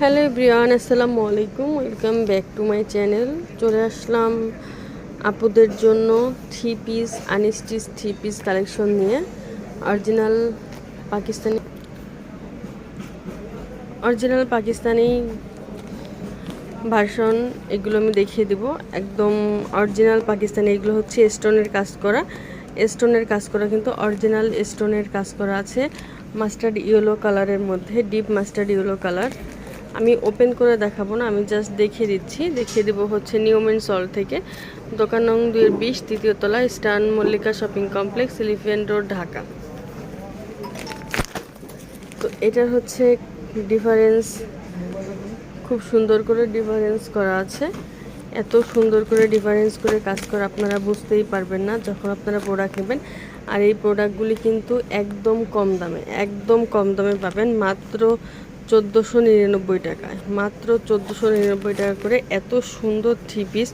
Hello Brian আসসালামু আলাইকুম। Welcome back to my channel চলে আসলাম আপুদের জন্য three piece unstitch three piece collection নিয়ে। Original Pakistani original Pakistani version এগুলো আমি দেখিয়ে দিব। একদম অরিজিনাল পাকিস্তানি এগুলো হচ্ছে স্টোনের কাজ করা। স্টোনের কাজ করা কিন্তু অরিজিনাল স্টোনের কাজ করা আছে। মাস্টার্ড ইয়েলো কালারের মধ্যে ডিপ মাস্টার্ড ইয়েলো কালার আমি ওপেন করে দেখাবো না, আমি জাস্ট দেখিয়ে দিচ্ছি। দেখিয়ে দেবো হচ্ছে নিউমেন সল থেকে। দোকান নং দুইয়ের বিশ, তৃতীয় তলা স্টান Mallika Shopping Complex Elephant Road Dhaka. তো এটার হচ্ছে ডিফারেন্স খুব সুন্দর করে ডিফারেন্স করা আছে। এত সুন্দর করে ডিফারেন্স করে কাজ করে আপনারা বুঝতেই পারবেন না যখন আপনারা প্রোডাক্ট নেবেন। আর এই প্রোডাক্টগুলি কিন্তু একদম কম দামে, একদম কম দামে পাবেন। মাত্র চোদ্দোশো নিরানব্বই টাকায়। মাত্র চোদ্দোশো নিরানব্বই টাকা করে এত সুন্দর থ্রি পিস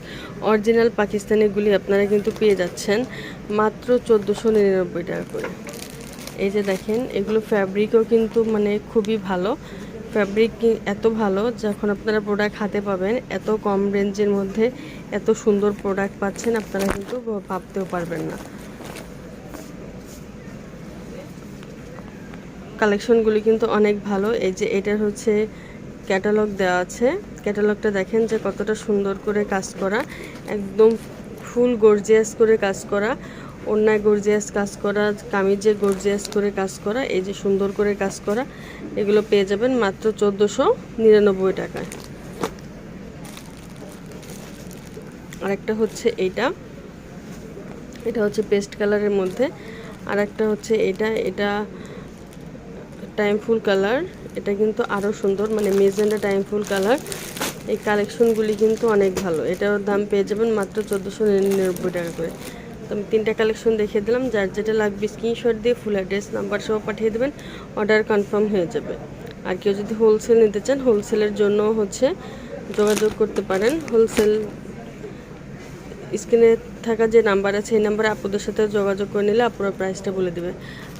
অরিজিনাল পাকিস্তানিগুলি আপনারা কিন্তু পেয়ে যাচ্ছেন। মাত্র চোদ্দোশো নিরানব্বই টাকা করে। এই যে দেখেন, এগুলো ফ্যাব্রিকও কিন্তু মানে খুবই ভালো। ফ্যাব্রিক এত ভালো যখন আপনারা প্রোডাক্ট হাতে পাবেন। এত কম রেঞ্জের মধ্যে এত সুন্দর প্রোডাক্ট পাচ্ছেন, আপনারা কিন্তু ভাবতেও পারবেন না। কালেকশনগুলি কিন্তু অনেক ভালো। এই যে এটার হচ্ছে ক্যাটালগ দেওয়া আছে। ক্যাটালগটা দেখেন যে কতটা সুন্দর করে কাজ করা। একদম ফুল গর্জিয়াস করে কাজ করা। অন্যায় গর্জিয়াস কাজ করা, কামিজে গর্জিয়াস করে কাজ করা, এই যে সুন্দর করে কাজ করা। এগুলো পেয়ে যাবেন মাত্র চোদ্দোশো নিরানব্বই টাকায়। আরেকটা হচ্ছে এইটা। এটা হচ্ছে পেস্ট কালারের মধ্যে। আর একটা হচ্ছে এটা। এটা টাইম ফুল কালার। এটা কিন্তু আরও সুন্দর মানে মেজেন্ডা টাইম ফুল কালার। এই কালেকশনগুলি কিন্তু অনেক ভালো। এটার দাম পেয়ে যাবেন মাত্র চোদ্দোশো নিরানব্বই টাকা করে। তো আমি তিনটা কালেকশন দেখিয়ে দিলাম। যার যেটা লাগবে স্ক্রিনশট দিয়ে ফুল অ্যাড্রেস নাম্বার সহ পাঠিয়ে দেবেন। অর্ডার কনফার্ম হয়ে যাবে। আর কেউ যদি হোলসেল নিতে চান হোলসেলের জন্য হচ্ছে যোগাযোগ করতে পারেন। হোলসেল স্ক্রিনে থাকা যে নাম্বার আছে, এই নাম্বারে আপুদের সাথে যোগাযোগ করে নিলে আপুরা প্রাইসটা বলে দেবে।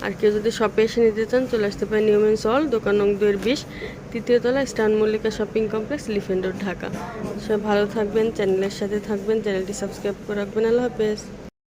আর কেউ যদি শপে এসে নিতে চান, চলে আসতে পারে নিউমেন সল দোকান নং দুয়ের বিশ তৃতীয়তলা স্টান Mallika Shopping Complex Elephant Road Dhaka. সবাই ভালো থাকবেন চ্যানেলের সাথে থাকবেন চ্যানেলটি সাবস্ক্রাইব করে রাখবেন। আল্লাহ হাফেজ।